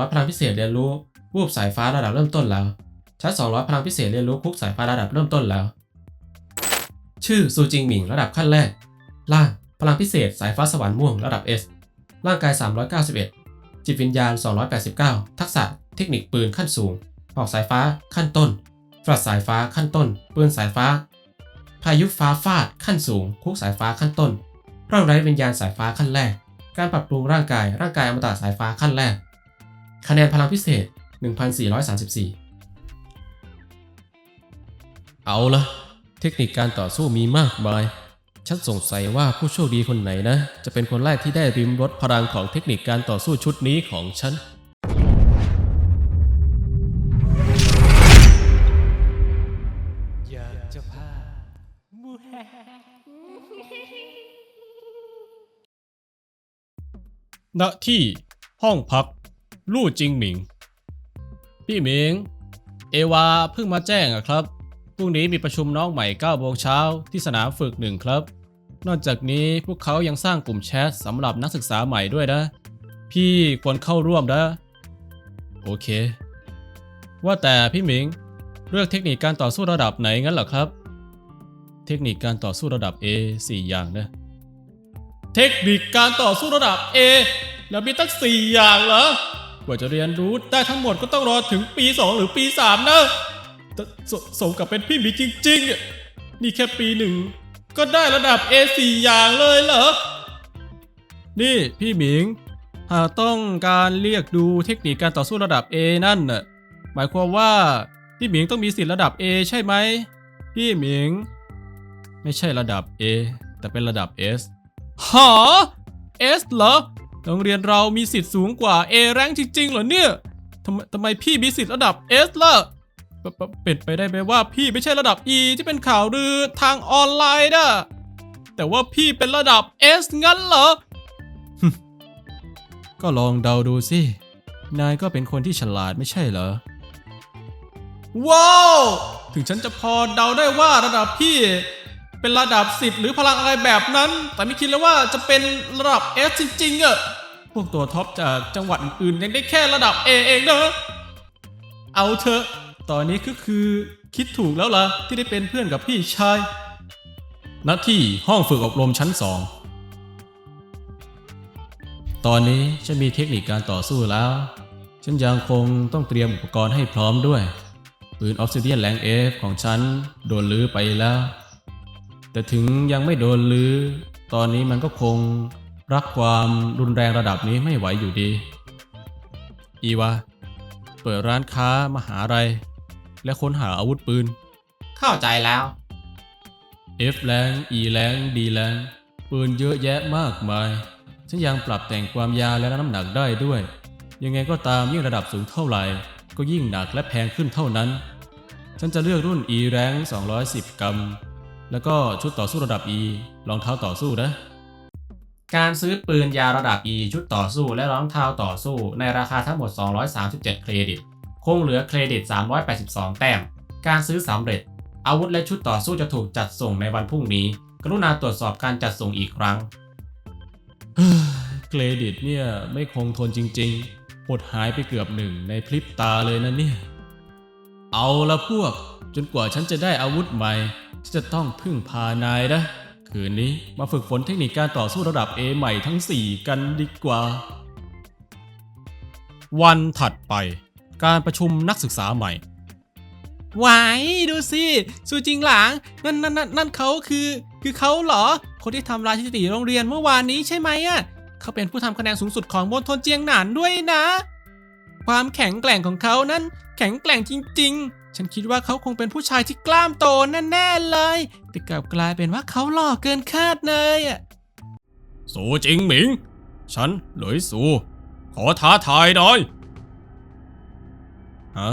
200 พลังพิเศษเรียนรู้วูบสายฟ้าระดับเริ่มต้นแล้วชั้น200 พลังพิเศษเรียนรู้คุกสายฟ้าระดับเริ่มต้นแล้ว ชื่อซูจิงหมิงระดับขั้นแรก ล่างพลังพิเศษสายฟ้าสวรรค์ม่วงระดับ S ร่างกาย 391 จิตวิญญาณ 289 ทักษะ เทคนิคปืนขั้นสูงออกสายฟ้าขั้นต้นฟลัดสายฟ้าขั้นต้น ปืนสายฟ้า พายุฟ้าฟาดขั้นสูง คุกสายฟ้าขั้นต้นร่างไร้วิญญาณสายฟ้าขั้นแรก การปรับปรุงร่างกาย ร่างกายอมตะสายฟ้าขั้นแรก คะแนนพลังพิเศษ 1434 เอาละเทคนิคการต่อสู้มีมากมาย ฉันสงสัยว่าผู้โชคดีคนไหนนะ จะเป็นคนแรกที่ได้ริมรสพลังของเทคนิคการต่อสู้ชุดนี้ของฉันอยากจะพาณที่ห้องพัก ลู่จิงหมิง พี่หมิง เอวาเพิ่งมาแจ้งอะครับ พรุ่งนี้มีประชุมน้องใหม่9โมงเช้าที่สนามฝึกหนึ่งครับ นอกจากนี้พวกเขายังสร้างกลุ่มแชทสำหรับนักศึกษาใหม่ด้วยนะ พี่ควรเข้าร่วมนะ โอเค ว่าแต่พี่หมิง เลือกเทคนิคการต่อสู้ระดับไหนงั้นเหรอครับ เทคนิคการต่อสู้ระดับ A 4 อย่างนะ เทคนิคการต่อสู้ระดับ A แล้วมีตั้ง4อย่างเหรอ ว่าจะเรียนรู้ได้ทั้งหมดก็ต้องรอถึงปี 2 หรือปี 3 นะสสมกับเป็นพี่หมีจริงๆ นี่แค่ปีหนึ่งก็ได้ระดับ A 4 อย่างเลยเหรอ นี่พี่หมิง หากต้องการเรียกดูเทคนิคการต่อสู้ระดับ A นั่นน่ะหมายความว่าพี่หมิงต้องมีสิทธิ์ระดับ A ใช่ไหมพี่หมิง ไม่ใช่ระดับ A แต่เป็นระดับ S หา S เหรอ โรงเรียนเรามีสิทธิ์สูงกว่า A แรงจริงๆเหรอเนี่ยทำไมทำไมพี่มีสิทธิ์ระดับ S ล่ะปปเป็นไปได้ไหมว่าพี่ไม่ใช่ระดับ E ที่เป็นข่าวลือทางออนไลน์นะแต่ว่าพี่เป็นระดับ S งั้นเหรอ ก็ลองเดาดูสิ นายก็เป็นคนที่ฉลาดไม่ใช่เหรอ ว้าว ถึงฉันจะพอเดาได้ว่าระดับพี่ เป็นระดับ 10 หรือพลังอะไรแบบนั้น แต่ไม่คิดเลยว่าจะเป็นระดับ S จริงๆอะพวกตัวท็อปจากจังหวัดอื่นๆยังได้แค่ระดับ A เองเนะเอาเถอะ ตอนนี้ก็คือคิดถูกแล้วล่ะที่ได้เป็นเพื่อนกับพี่ชายณที่ห้องฝึกอบรมชั้น2ตอนนี้ฉันมีเทคนิคการต่อสู้แล้ว ฉันยังคงต้องเตรียมอุปกรณ์ให้พร้อมด้วย ปืนออฟซิเดียนแรงเอฟของฉันโดนลื้อไปแล้ว แต่ถึงยังไม่โดนลือ้อ ตอนนี้มันก็คงรักความรุนแรงระดับนี้ไม่ไหวอยู่ดี อีวา เปิดร้านค้ามหาลัยและค้นหาอาวุธปืน เข้าใจแล้ว F แรง E แรง D แรงปืนเยอะแยะมากมาย ฉันยังปรับแต่งความยาวและน้ำหนักได้ด้วย ยังไงก็ตามยิ่งระดับสูงเท่าไหร่ ก็ยิ่งหนักและแพงขึ้นเท่านั้น ฉันจะเลือกรุ่น E แรง210 กรัม แล้วก็ชุดต่อสู้ระดับ E รองเท้าต่อสู้นะ การซื้อปืนยาระดับ E ชุดต่อสู้และรองเท้าต่อสู้ ในราคาทั้งหมด 237 เครดิต คงเหลือเครดิต 382 แต้ม การซื้อสำเร็จ อาวุธและชุดต่อสู้จะถูกจัดส่งในวันพรุ่งนี้ กรุณาตรวจสอบการจัดส่งอีกครั้ง เครดิตเนี่ยไม่คงทนจริงๆ หดหายไปเกือบหนึ่งในพริบตาเลยนะเนี่ย เอาละพวก จนกว่าฉันจะได้อาวุธใหม่ ฉันจะต้องพึ่งพานายนะ คืนนี้มาฝึกฝนเทคนิคการต่อสู้ระดับ A ใหม่ทั้ง 4 กันดีกว่า วันถัดไป การประชุมนักศึกษาใหม่วายดูสิสูจริงหลางนั่นนั่นนั่นนั่นเขาคือ คือเขาเหรอ คนที่ทำลายสถิติโรงเรียนเมื่อวานนี้ใช่ไหมอะเขาเป็นผู้ทำคะแนนสูงสุดของมณฑลเจียงหนานด้วยนะ ความแข็งแกร่งของเขานั้นแข็งแกร่งจริง ๆ ฉันคิดว่าเขาคงเป็นผู้ชายที่กล้ามโตแน่ๆเลย แต่กลับกลายเป็นว่าเขาหล่อเกินคาดเลยอะสูจิงหมิง ฉันเหลยสู ขอท้าทายหน่อยฮะ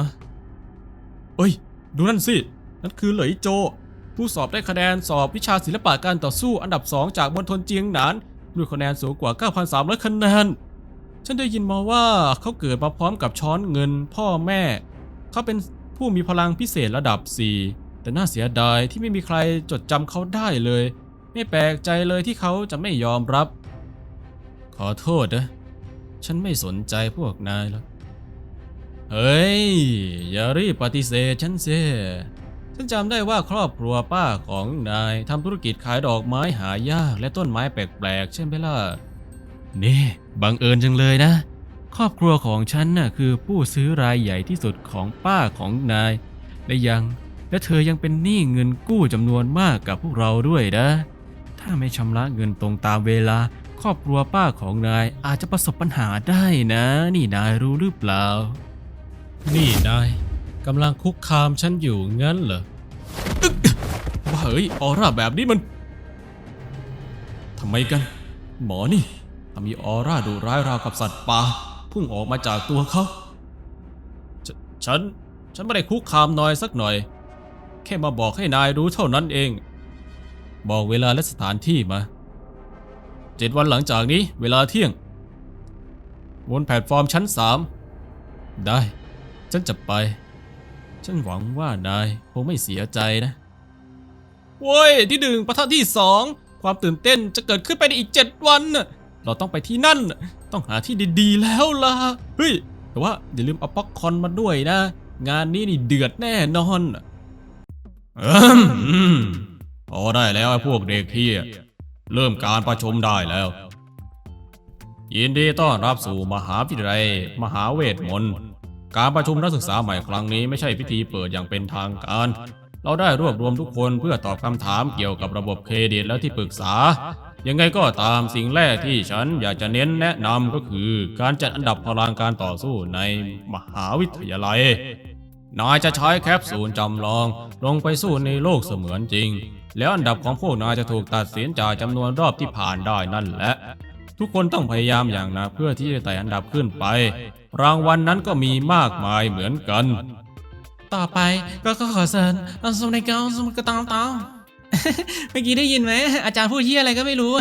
เอ้ย ดูนั่นสิ นั่นคือเหลยโจ ผู้สอบได้คะแนนสอบวิชาศิลปะการต่อสู้อันดับ 2 จากมณฑลเจียงหนานด้วยคะแนนสูงกว่า 9,300 คะแนน ฉันได้ยินมาว่าเขาเกิดมาพร้อมกับช้อนเงินพ่อแม่ เขาเป็น ผู้มีพลังพิเศษระดับ 4 แต่น่าเสียดายที่ไม่มีใครจดจำเขาได้เลย ไม่แปลกใจเลยที่เขาจะไม่ยอมรับ ขอโทษนะ ฉันไม่สนใจพวกนายแล้วเฮ้ย อย่ารีบปฏิเสธฉันเสียฉันจำได้ว่าครอบครัวป้าของนายทำธุรกิจขายดอกไม้หายากและต้นไม้แปลกๆใช่ไหมล่ะ นี่ บังเอิญจังเลยนะ ครอบครัวของฉันน่ะคือผู้ซื้อรายใหญ่ที่สุดของป้าของนาย และยัง และเธอยังเป็นหนี้เงินกู้จำนวนมากกับพวกเราด้วยนะ ถ้าไม่ชำระเงินตรงตามเวลา ครอบครัวป้าของนายอาจจะประสบปัญหาได้นะ นี่นายรู้หรือเปล่า นี่นายกำลังคุกคามฉันอยู่งั้นเหรออึ๊กว่าเฮ้ยออร่าแบบนี้มันทำไมกัน หมอนี่ทำมีออร่าดุร้ายราวกับสัตว์ป่า พุ่งออกมาจากตัวเขาฉฉัน ฉันไม่ได้คุกคามนายสักหน่อย แค่มาบอกให้นายรู้เท่านั้นเอง บอกเวลาและสถานที่มา เจ็ดวันหลังจากนี้ เวลาเที่ยง บนแพลตฟอร์มชั้นสามได้ ฉันจะไป ฉันหวังว่านายคงไม่เสียใจนะโว้ยที่หนึ่งปะทะที่สองความตื่นเต้นจะเกิดขึ้นไปในอีกเจ็ดวันน่ะ เราต้องไปที่นั่น ต้องหาที่ดีๆแล้วล่ะ เฮ้ย แต่ว่าอย่าลืมเอาป๊อปคอนมาด้วยนะ งานนี้นี่เดือดแน่นอนอืมพอได้แล้วไอ้พวกเด็กที่เริ่มการประชุมได้แล้ว ยินดีต้อนรับสู่มหาวิทยาลัยมหาเวทมนต์การประชุมนักศึกษาใหม่ครั้งนี้ไม่ใช่พิธีเปิดอย่างเป็นทางการ เราได้รวบรวมทุกคนเพื่อตอบคำถามเกี่ยวกับระบบเครดิตและที่ปรึกษา ยังไงก็ตามสิ่งแรกที่ฉันอยากจะเน้นแนะนำก็คือ การจัดอันดับพลังการต่อสู้ในมหาวิทยาลัย นายจะใช้แคปซูลจำลอง ลงไปสู้ในโลกเสมือนจริง แล้วอันดับของพวกนายจะถูกตัดสินจากจำนวนรอบที่ผ่านได้นั่นแหละ ทุกคนต้องพยายามอย่างหนักเพื่อที่จะไต่อันดับขึ้นไป รางวัลนนั้นก็มีมากมายเหมือนกัน ต่อไปก็ขอเชิญเอาสมในเกาสมกระตองตอง เมื่อกี้ได้ยินไหมอาจารย์พูดที่อะไรก็ไม่รู้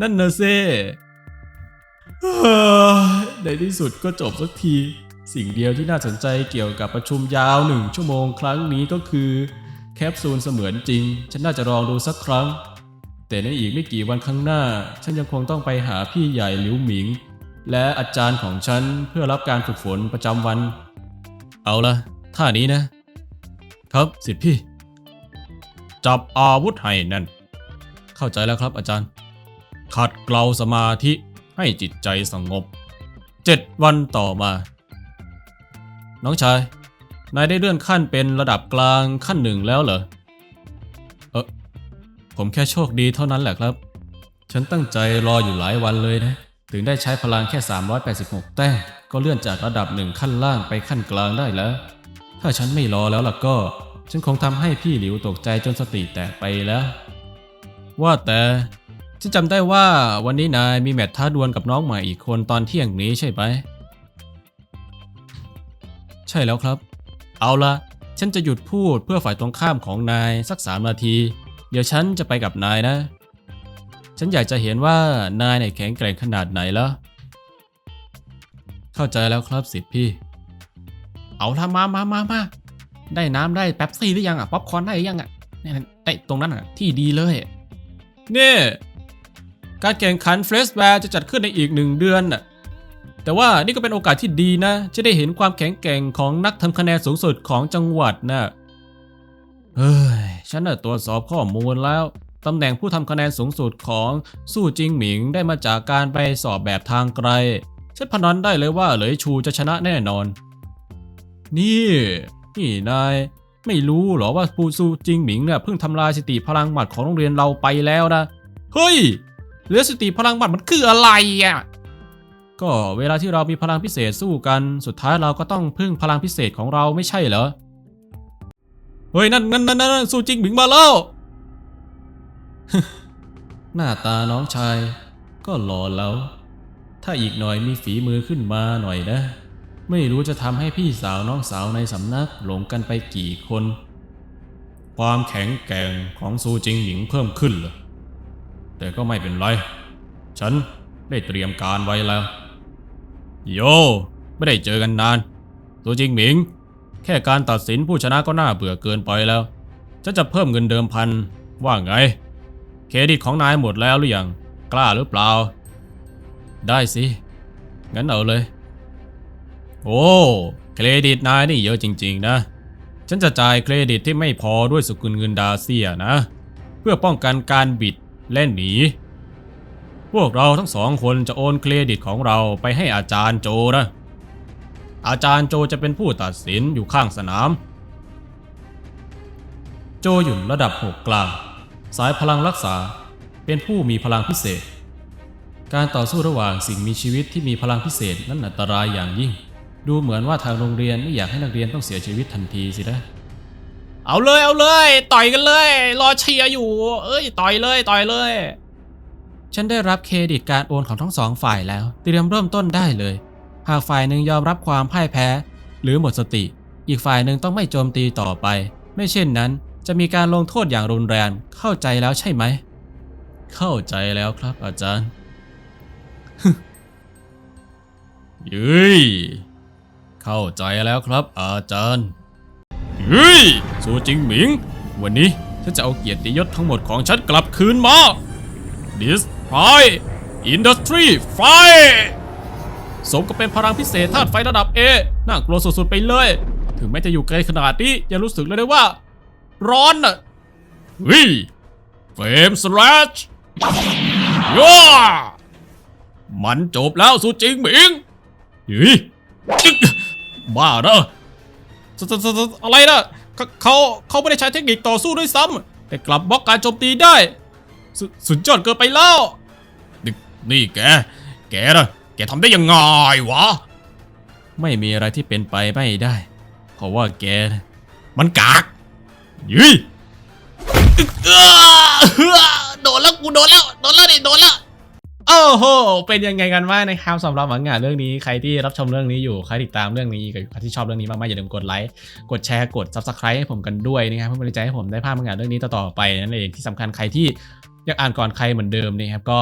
นั่นนะเซ่ในที่สุดก็จบสักที สิ่งเดียวที่น่าสนใจเกี่ยวกับประชุมยาวหนึ่งชั่วโมงครั้งนี้ก็คือ แคปซูลเสมือนจริง ฉันน่าจะลองดูสักครั้ง แต่ในอีกไม่กี่วันข้างหน้า ฉันยังคงต้องไปหาพี่ใหญ่หลิวหมิง และอาจารย์ของฉันเพื่อรับการฝึกฝนประจำวัน เอาละท่านี้นะ ครับสิทธิพี่ จับอาวุธให้แน่น เข้าใจแล้วครับอาจารย์ ขัดเกลาสมาธิให้จิตใจสงบเจ็ดวันต่อมา น้องชาย นายได้เลื่อนขั้นเป็นระดับกลางขั้นหนึ่งแล้วเหรอ เออผมแค่โชคดีเท่านั้นแหละครับ ฉันตั้งใจรออยู่หลายวันเลยนะ ถึงได้ใช้พลังแค่ 386 แต้มก็เลื่อนจากระดับหนึ่งขั้นล่างไปขั้นกลางได้แล้ว ถ้าฉันไม่รอแล้วล่ะก็ ฉันคงทำให้พี่หลิวตกใจจนสติแตกไปแล้ว ว่าแต่ ฉันจำได้ว่าวันนี้นายมีแมตช์ท้าดวลกับน้องใหม่อีกคนตอนเที่ยงนี้ใช่ไหมใช่แล้วครับ เอาละฉันจะหยุดพูดเพื่อฝ่ายตรงข้ามของนายสักสามนาที เดี๋ยวฉันจะไปกับนายนะ ฉันอยากจะเห็นว่านายเนี่ยแข็งแกร่งขนาดไหนแล้ว เข้าใจแล้วครับสิทธิพี่ เอาละมามามามา ได้น้ำได้แป๊บซี่หรือยังอะป๊อปคอร์นได้หรือยังอะเนี่ยได้ตรงนั้นอะที่ดีเลยเนี่ยการแข่งขันเฟรสแวร์จะจัดขึ้นในอีกหนึ่งเดือนน่ะแต่ว่านี่ก็เป็นโอกาสที่ดีนะ จะได้เห็นความแข็งแกร่งของนักทำคะแนนสูงสุดของจังหวัดนะเฮ้ย ฉันน่ะตรวจสอบข้อมูลแล้ว ตำแหน่งผู้ทำคะแนนสูงสุดของสู้จิงหมิงได้มาจากการไปสอบแบบทางไกล ฉันพนันได้เลยว่าเหลยชูจะชนะแน่นอน นี่ นี่นายไม่รู้เหรอว่าปูซูจิงหมิงเนี่ยเพิ่งทำลายสติพลังหมัดของโรงเรียนเราไปแล้วนะ เฮ้ยเหลือสติพลังหมัดมันคืออะไรอะ ก็เวลาที่เรามีพลังพิเศษสู้กัน สุดท้ายเราก็ต้องพึ่งพลังพิเศษของเราไม่ใช่เหรอ เฮ้ยนั่นนั่นนั่นนั่นซูจิงหมิงมาแล้ว หน้าตาน้องชาย ก็หล่อแล้ว ถ้าอีกหน่อยมีฝีมือขึ้นมาหน่อยนะ ไม่รู้จะทำให้พี่สาวน้องสาวในสำนักหลงกันไปกี่คน ความแข็งแกร่งของซูจิงหมิงเพิ่มขึ้นเหรอแต่ก็ไม่เป็นไร ฉันได้เตรียมการไว้แล้ว โย ไม่ได้เจอกันนานซูจิงหมิง แค่การตัดสินผู้ชนะก็น่าเบื่อเกินไปแล้วฉันจะเพิ่มเงินเดิมพันว่าไง เครดิตของนายหมดแล้วหรือยัง กล้าหรือเปล่า ได้สิ งั้นเอาเลย โอ้เครดิตนายนี่เยอะจริง ๆ นะ ฉันจะจ่ายเครดิตที่ไม่พอด้วยสกุลเงินดาเซียนะ เพื่อป้องกันการบิดและหนี พวกเราทั้งสองคนจะโอนเครดิตของเราไปให้อาจารย์โจนะ อาจารย์โจจะเป็นผู้ตัดสินอยู่ข้างสนาม โจหยุ่นระดับ6กลาง สายพลังรักษาเป็นผู้มีพลังพิเศษ การต่อสู้ระหว่างสิ่งมีชีวิตที่มีพลังพิเศษนั้นอันตรายอย่างยิ่ง ดูเหมือนว่าทางโรงเรียนไม่อยากให้นักเรียนต้องเสียชีวิตทันทีสินะ เอาเลยเอาเลย ต่อยกันเลย รอเชียร์อยู่ เอ้ย ต่อยเลยต่อยเลย ฉันได้รับเครดิตการโอนของทั้งสองฝ่ายแล้วเตรียมเริ่มต้นได้เลย หากฝ่ายหนึ่งยอมรับความพ่ายแพ้ หรือหมดสติ อีกฝ่ายหนึ่งต้องไม่โจมตีต่อไป ไม่เช่นนั้น จะมีการลงโทษอย่างรุนแรงเข้าใจแล้วใช่ไหม เข้าใจแล้วครับอาจารย์เย้ย เข้าใจแล้วครับอาจารย์เฮ้ยสูจิงหมิง วันนี้ฉันจะเอาเกียรติยศทั้งหมดของฉันกลับคืนมา Destroy Industry Fire สมกับเป็นพลังพิเศษธาตุไฟระดับ A น่ากลัวสุดๆไปเลย ถึงแม้จะอยู่ไกลขนาดนี้ยังรู้สึกเลยได้ว่า ร้อนน่ะเฮ้ยเฟมสแลชย่ามันจบแล้วสุจริงหมิงเฮ้ยจึ๊ก บ้าเนอะอะไรนะเขาเขาเขาไม่ได้ใช้เทคนิคต่อสู้ด้วยซ้ำแต่กลับบล็อกการโจมตีได้สสุดยอดเกินไปแล้วนี่แก แกนะแกทำได้ยังไงวะ ไม่มีอะไรที่เป็นไปไม่ได้ เพราะว่าแก มันกากยี่โดนแล้วกูโดนแล้วโดนแล้วดิโดนแล้ว โอ้โห เป็นยังไงกันบ้างนะครับสำหรับหนังงานเรื่องนี้ใครที่รับชมเรื่องนี้อยู่ใครติดตามเรื่องนี้กับใครที่ชอบเรื่องนี้มากๆอย่าลืมกดไลค์กดแชร์กด subscribe ให้ผมกันด้วยนะครับเพื่อเป็นกำลังใจให้ผมได้ภาพงานเรื่องนี้ต่อๆไปนั่นเองที่สำคัญใครที่ ยากอ่านก่อนใครเหมือนเดิมนะครับก็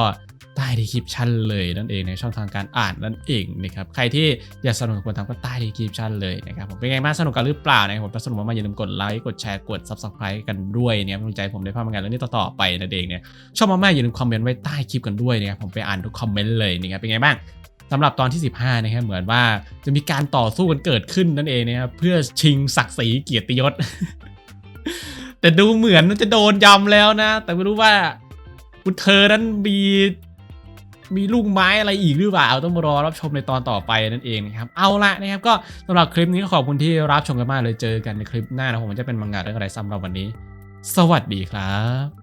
ใต้ดีคริปชั่นเลยนั่นเองในช่องทางการอ่านนั่นเองนะครับใครที่อยากสนุกกับคนทำก็ใต้ดีคริปชั่นเลยนะครับผมเป็นไงบ้างสนุกกันหรือเปล่านะครับผมถ้าสนุกมากๆอย่าลืมกดไลค์กดแชร์กด subscribe กันด้วยเนี่ยเป็นกำลังใจให้ผมได้ภาพงานเรื่องนี้ต่อๆไปนั่นเองเนี่ยชอบมากๆอย่าลืมคอมเมนต์ไว้ใต้คลิปกันด้วยนะครับผมไปอ่านทุกคอมเมนต์เลยนะครับเป็นไงบ้างสำหรับตอนที่ 15นะครับเหมือนว่าจะมีการต่อสู้กันเกิดขึ้นนั่นเองนะครับเพื่อชิงศักดิ์ศรีเกียรติยศแต่ดูเหมือนจะโดนยำแล้วนะ แต่ไม่รู้ว่า คุณเธอนั้นมีมีลูกไม้อะไรอีกหรือเปล่าต้องมารอรับชมในตอนต่อไปนั่นเองนะครับเอาละนะครับก็สำหรับคลิปนี้ก็ขอบคุณที่รับชมกันมากเลยเจอกันในคลิปหน้านะผมจะเป็นมังงะเรื่องอะไรสำหรับวันนี้ สวัสดีครับ